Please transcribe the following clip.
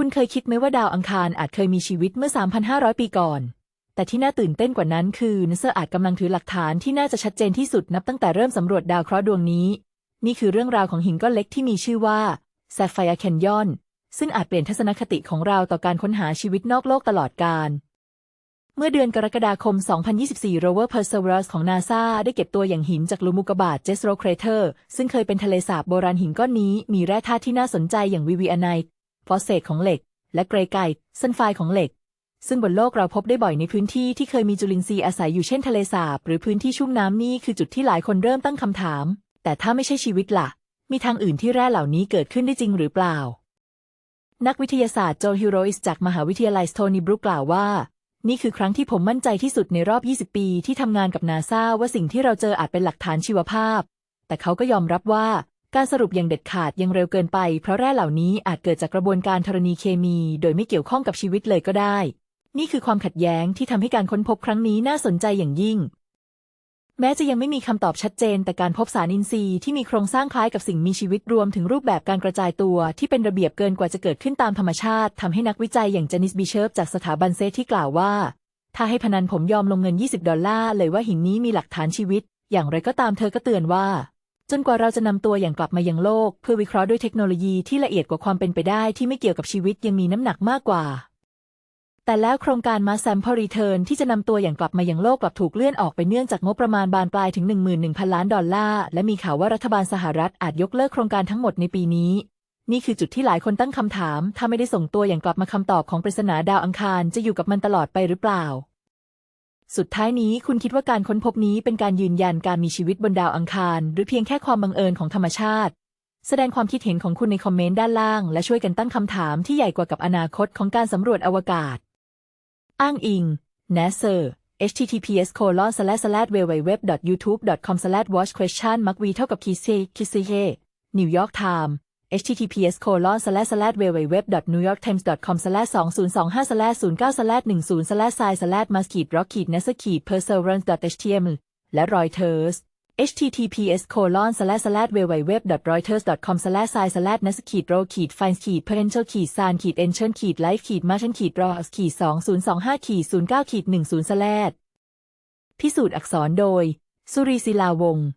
คุณเคยคิดไหมว่าดาวอังคารอาจเคยมีชีวิตเมื่อ 3,500 ปีก่อน แต่ที่น่าตื่นเต้นกว่านั้นคือนัสเซอร์อาจกำลังถือหลักฐานที่น่าจะชัดเจนที่สุดนับตั้งแต่เริ่มสำรวจดาวเคราะห์ดวงนี้ นี่คือเรื่องราวของหินก้อนเล็กที่มีชื่อว่าแซฟไฟร์แคนยอน ซึ่งอาจเปลี่ยนทัศนคติของเราต่อการค้นหาชีวิตนอกโลกตลอดกาลเมื่อเดือนกรกฎาคม 2024โรเวอร์ Perseverance ของนาซาได้เก็บตัวอย่างหินจากลุมุกบาตเจสโรเครเตอร์ซึ่งเคยเป็นทะเลสาบโบราณหินก้อนนี้มีแร่ธาตุที่น่าสนใจอย่างวิวีอไนท์ ฟอสเฟตของเหล็ก และเกรไกต์ซัลไฟของเหล็ก ซึ่งบนโลกเราพบได้บ่อยในพื้นที่ที่เคยมีจุลินทรีย์อาศัยอยู่เช่นทะเลสาบหรือพื้นที่ชุ่มน้ำนี่คือจุดที่หลายคนเริ่มตั้งคำถาม แต่ถ้าไม่ใช่ชีวิตล่ะ มีทางอื่นที่แร่เหล่านี้เกิดขึ้นได้จริงหรือเปล่า นักวิทยาศาสตร์โจฮิโรอิสจากมหาวิทยาลัยสโตนีบรุกกล่าวว่านี่คือครั้งที่ผมมั่นใจที่สุดในรอบ 20 ปีที่ทำงานกับนาซาว่าสิ่งที่เราเจออาจเป็นหลักฐานชีวภาพ แต่เขาก็ยอมรับว่า การสรุปอย่างเด็ดขาดยังเร็วเกินไป เพราะแร่เหล่านี้อาจเกิดจากกระบวนการธรณีเคมี โดยไม่เกี่ยวข้องกับชีวิตเลยก็ได้ นี่คือความขัดแย้งที่ทำให้การค้นพบครั้งนี้น่าสนใจอย่างยิ่ง แม้จะยังไม่มีคำตอบชัดเจน แต่การพบสารอินทรีย์ที่มีโครงสร้างคล้ายกับสิ่งมีชีวิตรวมถึงรูปแบบการกระจายตัว ที่เป็นระเบียบเกินกว่าจะเกิดขึ้นตามธรรมชาติทำให้นักวิจัยอย่างเจนิสบิเชิร์ฟจากสถาบันเซทที่กล่าวว่า ถ้าให้พนันผมยอมลงเงิน 20 ดอลลาร์เลยว่าหินนี้มีหลักฐานชีวิต อย่างไรก็ตามเธอก็เตือนว่า จนกว่าเราจะนำตัวอย่างกลับมายังโลก เพื่อวิเคราะห์ด้วยเทคโนโลยีที่ละเอียดกว่าความเป็นไปได้ที่ไม่เกี่ยวกับชีวิตยังมีน้ำหนักมากกว่า แต่แล้วโครงการมาแซมพอรีเทิร์นที่จะนำตัวอย่างกลับมายังโลกกลับถูกเลื่อนออกไปเนื่องจากงบประมาณบานปลายถึง 11,000 ล้านดอลลาร์และมีข่าวว่ารัฐบาลสหรัฐอาจยกเลิกโครงการทั้งหมดในปีนี้ นี่คือจุดที่หลายคนตั้งคำถาม ถ้าไม่ได้ส่งตัวอย่างกลับมาคำตอบของปริศนาดาวอังคารจะอยู่กับมันตลอดไปหรือเปล่า สุดท้ายนี้คุณคิดว่าการค้นพบนี้เป็นการยืนยันการมีชีวิตบนดาวอังคาร หรือเพียงแค่ความบังเอิญของธรรมชาติ แสดงความคิดเห็นของคุณในคอมเมนต์ด้านล่าง และช่วยกันตั้งคำถามที่ใหญ่กว่ากับอนาคตของการสำรวจอวกาศ อ้างอิง NASA https colon slash slash www youtube com slash watch question มักวีเท่ากับคีซีคีซีเฮ New York Times https colon slash slash www new york times com slash 2025 slash 09 slash 10 slash sci slash mas ขีด rock ขีด nasa ขีด perseverance html และ Reuters https colon slash slash www reuters com slash sci slash nasa ขีด row ขีด find ขีด potential ขีด san ขีด ancient ขีด life ขีด martian ขีด ross ขีด2025ขีด09ขีด10 slash พิสูจน์อักษรโดย สุรีศิลาวงศ์